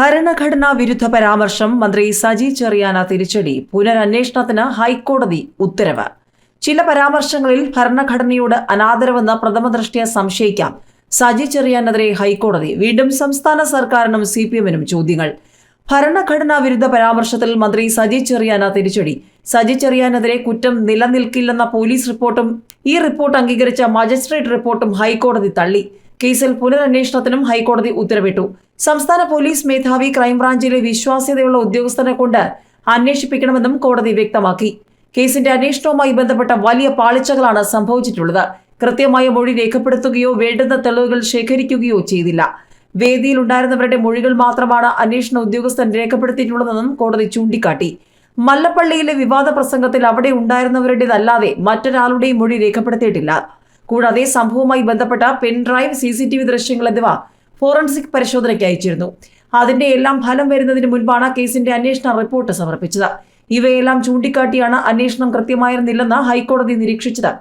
ഭരണഘടനാ വിരുദ്ധ പരാമർശം മന്ത്രി സജി ചെറിയാന തിരിച്ചടി. പുനരന്വേഷണത്തിന് ഹൈക്കോടതി ഉത്തരവ്. ചില പരാമർശങ്ങളിൽ ഭരണഘടനയോട് അനാദരവെന്ന് പ്രഥമ ദൃഷ്ടിയ സംശയിക്കാം. സജി ചെറിയാനെതിരെ ഹൈക്കോടതി. വീണ്ടും സംസ്ഥാന സർക്കാരിനും സി പി എമ്മിനും ചോദ്യങ്ങൾ. ഭരണഘടനാ വിരുദ്ധ പരാമർശത്തിൽ മന്ത്രി സജി ചെറിയാന തിരിച്ചടി. സജി ചെറിയാനെതിരെ കുറ്റം നിലനിൽക്കില്ലെന്ന പോലീസ് റിപ്പോർട്ടും ഈ റിപ്പോർട്ട് അംഗീകരിച്ച മജിസ്ട്രേറ്റ് റിപ്പോർട്ടും ഹൈക്കോടതി തള്ളി. കേസിൽ പുനരന്വേഷണത്തിനും ഹൈക്കോടതി ഉത്തരവിട്ടു. സംസ്ഥാന പോലീസ് മേധാവി ക്രൈംബ്രാഞ്ചിലെ വിശ്വാസ്യതയുള്ള ഉദ്യോഗസ്ഥനെ കൊണ്ട് അന്വേഷിപ്പിക്കണമെന്നും കോടതി വ്യക്തമാക്കി. കേസിന്റെ അന്വേഷണവുമായി ബന്ധപ്പെട്ട വലിയ പാളിച്ചകളാണ് സംഭവിച്ചിട്ടുള്ളത്. കൃത്യമായ മൊഴി രേഖപ്പെടുത്തുകയോ വേണ്ടുന്ന തെളിവുകൾ ശേഖരിക്കുകയോ ചെയ്തില്ല. വേദിയിൽ ഉണ്ടായിരുന്നവരുടെ മൊഴികൾ മാത്രമാണ് അന്വേഷണ ഉദ്യോഗസ്ഥൻ രേഖപ്പെടുത്തിയിട്ടുള്ളതെന്നും കോടതി ചൂണ്ടിക്കാട്ടി. മല്ലപ്പള്ളിയിലെ വിവാദ പ്രസംഗത്തിൽ അവിടെ ഉണ്ടായിരുന്നവരുടേതല്ലാതെ മറ്റൊരാളുടെയും മൊഴി രേഖപ്പെടുത്തിയിട്ടില്ല. കൂടാതെ സംഭവവുമായി ബന്ധപ്പെട്ട pen drive C C T V ദൃശ്യങ്ങൾ എന്നിവ ഫോറൻസിക് പരിശോധനയ്ക്ക് അയച്ചിരുന്നു. അതിന്റെ എല്ലാം ഫലം വരുന്നതിന് മുൻപാണ് കേസിന്റെ അന്വേഷണ റിപ്പോർട്ട് സമർപ്പിച്ചത്. ഇവയെല്ലാം ചൂണ്ടിക്കാട്ടിയാണ് അന്വേഷണം കൃത്യമായിരുന്നില്ലെന്ന് ഹൈക്കോടതി നിരീക്ഷിച്ചത്.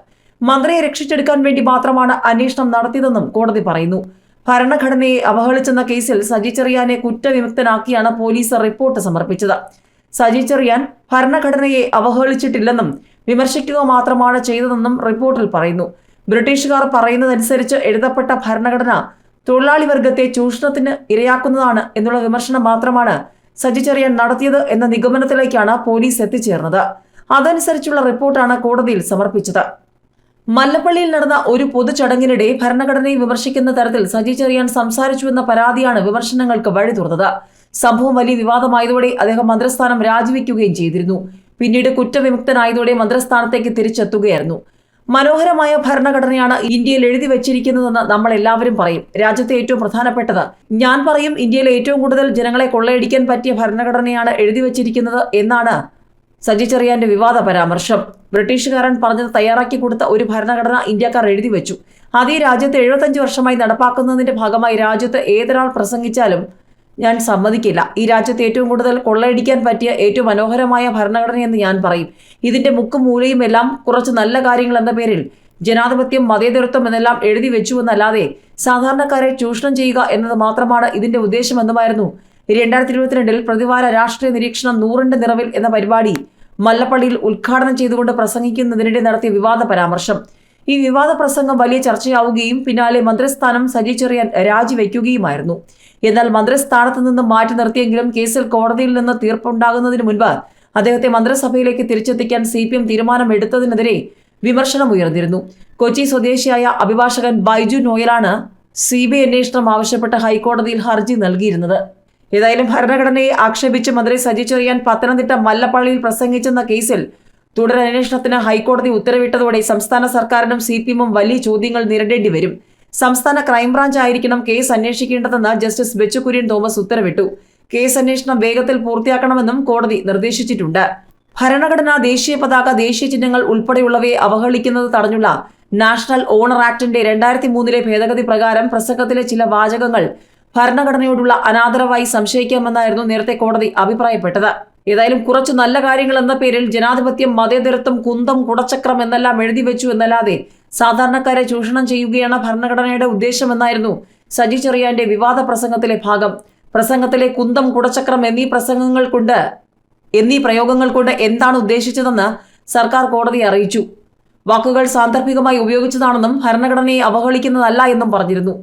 മന്ത്രിയെ രക്ഷിച്ചെടുക്കാൻ വേണ്ടി മാത്രമാണ് അന്വേഷണം നടത്തിയതെന്നും കോടതി പറയുന്നു. ഭരണഘടനയെ അവഹേളിച്ചെന്ന കേസിൽ സജി ചെറിയാനെ കുറ്റവിമുക്തനാക്കിയാണ് പോലീസ് റിപ്പോർട്ട് സമർപ്പിച്ചത്. സജി ചെറിയാൻ ഭരണഘടനയെ അവഹേളിച്ചിട്ടില്ലെന്നും വിമർശിക്കുക മാത്രമാണ് ചെയ്തതെന്നും റിപ്പോർട്ടിൽ പറയുന്നു. ബ്രിട്ടീഷുകാർ പറയുന്നതനുസരിച്ച് എഴുതപ്പെട്ട ഭരണഘടന തൊഴിലാളി വർഗത്തെ ചൂഷണത്തിന് ഇരയാക്കുന്നതാണ് എന്നുള്ള വിമർശനം മാത്രമാണ് സജി ചെറിയാൻ നടത്തിയത് എന്ന നിഗമനത്തിലേക്കാണ് പോലീസ് എത്തിച്ചേർന്നത്. അതനുസരിച്ചുള്ള റിപ്പോർട്ടാണ് കോടതിയിൽ സമർപ്പിച്ചത്. മല്ലപ്പള്ളിയിൽ നടന്ന ഒരു പൊതുചടങ്ങിനിടെ ഭരണഘടനയെ വിമർശിക്കുന്ന തരത്തിൽ സജി ചെറിയാൻ സംസാരിച്ചുവെന്ന പരാതിയാണ് വിമർശനങ്ങൾക്ക് വഴി തുറന്നത്. സംഭവം വലിയ വിവാദമായതോടെ അദ്ദേഹം മന്ത്രിസ്ഥാനം രാജിവെക്കുകയും ചെയ്തിരുന്നു. പിന്നീട് കുറ്റവിമുക്തനായതോടെ മന്ത്രിസ്ഥാനത്തേക്ക് തിരിച്ചെത്തുകയായിരുന്നു. മനോഹരമായ ഭരണഘടനയാണ് ഇന്ത്യയിൽ എഴുതി വെച്ചിരിക്കുന്നതെന്ന് നമ്മൾ എല്ലാവരും പറയും. രാജ്യത്തെ ഏറ്റവും പ്രധാനപ്പെട്ടത് ഞാൻ പറയും ഇന്ത്യയിലെ ഏറ്റവും കൂടുതൽ ജനങ്ങളെ കൊള്ളയടിക്കാൻ പറ്റിയ ഭരണഘടനയാണ് എഴുതി വെച്ചിരിക്കുന്നത് എന്നാണ് സജി ചെറിയാന്റെ വിവാദ പരാമർശം. ബ്രിട്ടീഷുകാരൻ പറഞ്ഞത് തയ്യാറാക്കി കൊടുത്ത ഒരു ഭരണഘടന ഇന്ത്യക്കാർ എഴുതി വെച്ചു. അത് ഈ രാജ്യത്ത് എഴുപത്തഞ്ച് വർഷമായി നടപ്പാക്കുന്നതിന്റെ ഭാഗമായി രാജ്യത്ത് ഏതൊരാൾ പ്രസംഗിച്ചാലും ഞാൻ സമ്മതിക്കില്ല. ഈ രാജ്യത്ത് ഏറ്റവും കൂടുതൽ കൊള്ളയടിക്കാൻ പറ്റിയ ഏറ്റവും മനോഹരമായ ഭരണഘടനയെന്ന് ഞാൻ പറയും. ഇതിന്റെ മുക്കും മൂലയും എല്ലാം കുറച്ച് നല്ല കാര്യങ്ങൾ എന്ന പേരിൽ ജനാധിപത്യം മതേതരത്വം എന്നെല്ലാം എഴുതി വെച്ചുവെന്നല്ലാതെ സാധാരണക്കാരെ ചൂഷണം ചെയ്യുക എന്നത് മാത്രമാണ് ഇതിന്റെ ഉദ്ദേശമെന്നുമായിരുന്നു. രണ്ടായിരത്തി ഇരുപത്തിരണ്ടിൽ പ്രതിവാര രാഷ്ട്രീയ നിരീക്ഷണം നൂറിന്റെ നിറവിൽ എന്ന പരിപാടി മല്ലപ്പള്ളിയിൽ ഉദ്ഘാടനം ചെയ്തുകൊണ്ട് പ്രസംഗിക്കുന്നതിനിടെ നടത്തിയ വിവാദ പരാമർശം. ഈ വിവാദ പ്രസംഗം വലിയ ചർച്ചയാവുകയും പിന്നാലെ മന്ത്രിസ്ഥാനം സജി ചെറിയാൻ രാജിവെക്കുകയുമായിരുന്നു. എന്നാൽ മന്ത്രിസ്ഥാനത്ത് നിന്ന് മാറ്റി നിർത്തിയെങ്കിലും കേസിൽ കോടതിയിൽ നിന്ന് തീർപ്പുണ്ടാകുന്നതിന് മുൻപ് അദ്ദേഹത്തെ മന്ത്രിസഭയിലേക്ക് തിരിച്ചെത്തിക്കാൻ സി പി എം തീരുമാനമെടുത്തതിനെതിരെ വിമർശനമുയർന്നിരുന്നു കൊച്ചി സ്വദേശിയായ അഭിഭാഷകൻ ബൈജു നോയലാണ് സി ബി അന്വേഷണം ആവശ്യപ്പെട്ട് ഹൈക്കോടതിയിൽ ഹർജി നൽകിയിരുന്നത്. ഏതായാലും ഭരണഘടനയെ ആക്ഷേപിച്ച് മന്ത്രി സജി ചെറിയാൻ പത്തനംതിട്ട മല്ലപ്പള്ളിയിൽ പ്രസംഗിച്ചെന്ന കേസിൽ തുടരന്വേഷണത്തിന് ഹൈക്കോടതി ഉത്തരവിട്ടതോടെ സംസ്ഥാന സർക്കാരിനും സി പി എമ്മും വലിയ ചോദ്യങ്ങൾ നേരിടേണ്ടി വരും. സംസ്ഥാന ക്രൈംബ്രാഞ്ച് ആയിരിക്കണം കേസ് അന്വേഷിക്കേണ്ടതെന്ന് ജസ്റ്റിസ് ബെച്ചുകുര്യൻ തോമസ് ഉത്തരവിട്ടു. കേസ് അന്വേഷണം വേഗത്തിൽ പൂർത്തിയാക്കണമെന്നും കോടതി നിർദ്ദേശിച്ചിട്ടുണ്ട്. ഭരണഘടന ദേശീയ പതാക ദേശീയ ചിഹ്നങ്ങൾ ഉൾപ്പെടെയുള്ളവയെ അവഹേളിക്കുന്നത് തടഞ്ഞുള്ള നാഷണൽ ഓണർ ആക്ടിന്റെ രണ്ടായിരത്തി മൂന്നിലെ ഭേദഗതി പ്രകാരം പ്രസംഗത്തിലെ ചില വാചകങ്ങൾ ഭരണഘടനയോടുള്ള അനാദരവായി സംശയിക്കാമെന്നായിരുന്നു നേരത്തെ കോടതി അഭിപ്രായപ്പെട്ടത്. ഏതായാലും കുറച്ച് നല്ല കാര്യങ്ങൾ എന്ന പേരിൽ ജനാധിപത്യം മതേതരത്വം കുന്തം കുടച്ചക്രം എന്നെല്ലാം എഴുതി വെച്ചു എന്നല്ലാതെ സാധാരണക്കാരെ ചൂഷണം ചെയ്യുകയാണ് ഭരണഘടനയുടെ ഉദ്ദേശമെന്നായിരുന്നു സജി ചെറിയാന്റെ വിവാദ പ്രസംഗത്തിലെ ഭാഗം. പ്രസംഗത്തിലെ കുന്തം കുടച്ചക്രം എന്നീ പ്രസംഗങ്ങൾ കൊണ്ട് എന്നീ പ്രയോഗങ്ങൾ കൊണ്ട് എന്താണ് ഉദ്ദേശിച്ചതെന്ന് സർക്കാർ കോടതിയെ അറിയിച്ചു. വാക്കുകൾ സാന്ദർഭികമായി ഉപയോഗിച്ചതാണെന്നും ഭരണഘടനയെ അവഹേളിക്കുന്നതല്ല എന്നും പറഞ്ഞിരുന്നു.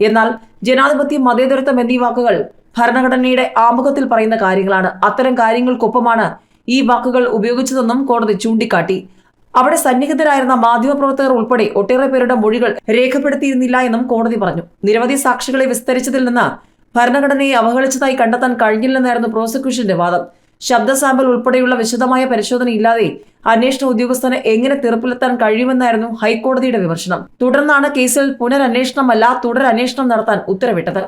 എന്നാൽ ജനാധിപത്യം മതേതരത്വം എന്നീ വാക്കുകൾ ഭരണഘടനയുടെ ആമുഖത്തിൽ പറയുന്ന കാര്യങ്ങളാണ്. അത്തരം കാര്യങ്ങൾക്കൊപ്പമാണ് ഈ വാക്കുകൾ ഉപയോഗിച്ചതെന്നും കോടതി ചൂണ്ടിക്കാട്ടി. അവിടെ സന്നിഹിതരായിരുന്ന മാധ്യമപ്രവർത്തകർ ഉൾപ്പെടെ ഒട്ടേറെ പേരുടെ മൊഴികൾ രേഖപ്പെടുത്തിയിരുന്നില്ല എന്നും കോടതി പറഞ്ഞു. നിരവധി സാക്ഷികളെ വിസ്തരിച്ചതിൽ നിന്ന് ഭരണഘടനയെ അവഹേളിച്ചതായി കണ്ടെത്താൻ കഴിഞ്ഞില്ലെന്നായിരുന്നു പ്രോസിക്യൂഷന്റെ വാദം. ശബ്ദ സാമ്പിൾ ഉൾപ്പെടെയുള്ള വിശദമായ പരിശോധനയില്ലാതെ അന്വേഷണ ഉദ്യോഗസ്ഥന് എങ്ങനെ തീർപ്പിലെത്താൻ കഴിയുമെന്നായിരുന്നു ഹൈക്കോടതിയുടെ വിമർശനം. തുടർന്നാണ് കേസിൽ പുനരന്വേഷണമല്ല തുടരന്വേഷണം നടത്താൻ ഉത്തരവിട്ടത്.